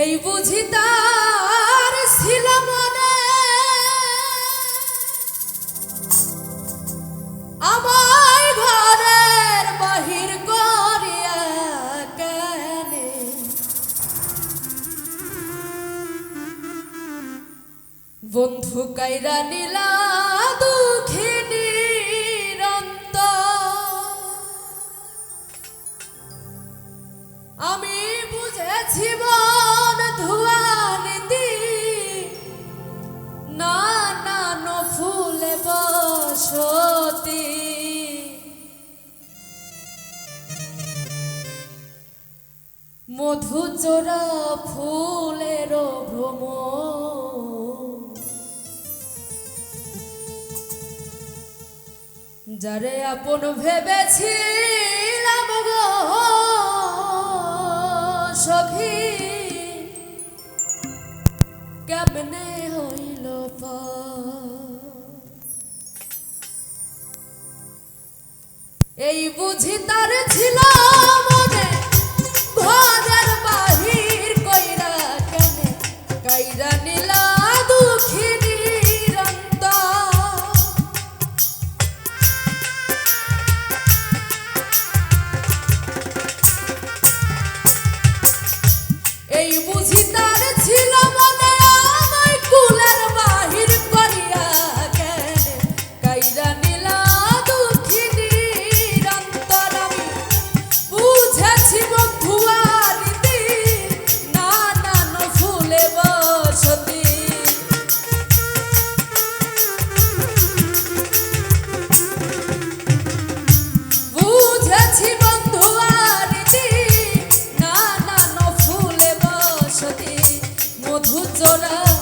এই বুঝি তার ছিল মনে। আমায় ঘরের বাহির করিয়া কেনে। বন্ধু কাইরা নীলা দুঃখিনী মধু চোরা ফুলের ভ্রম যারে আপন ভেবেছিলাম গো কেমনে হইল? এই বুঝি তার ছিল বধু চোরা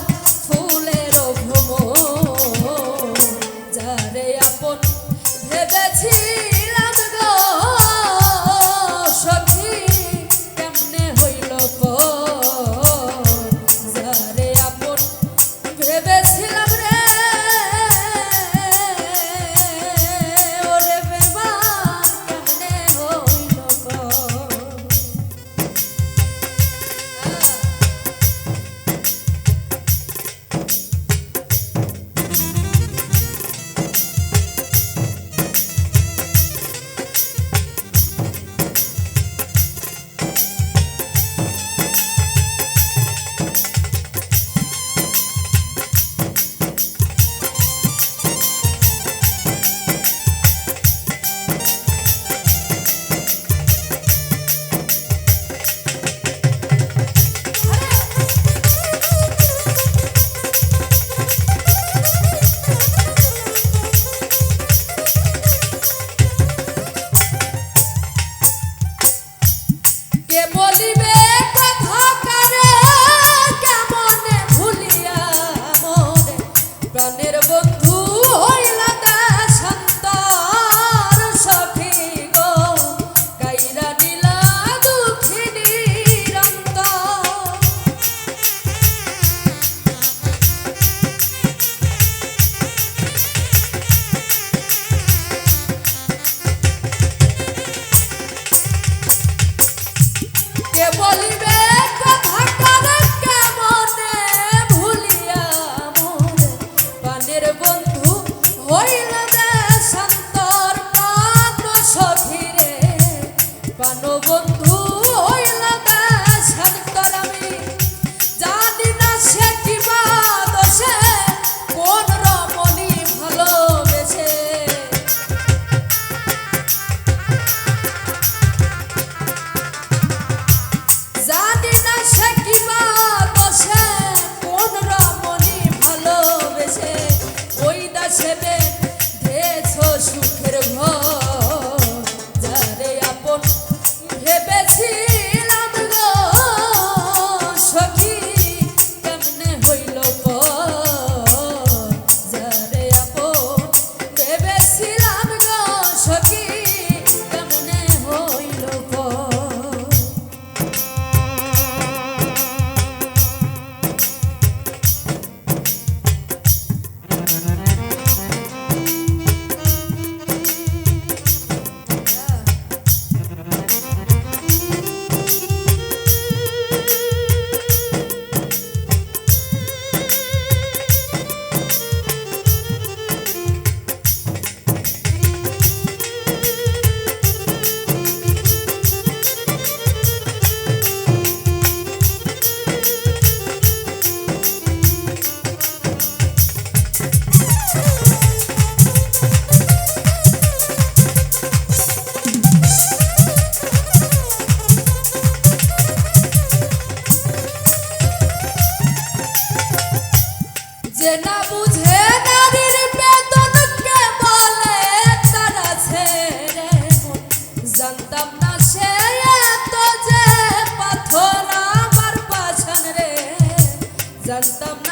বলিবে Jantam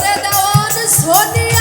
করে দেওয়ান সোনিয়া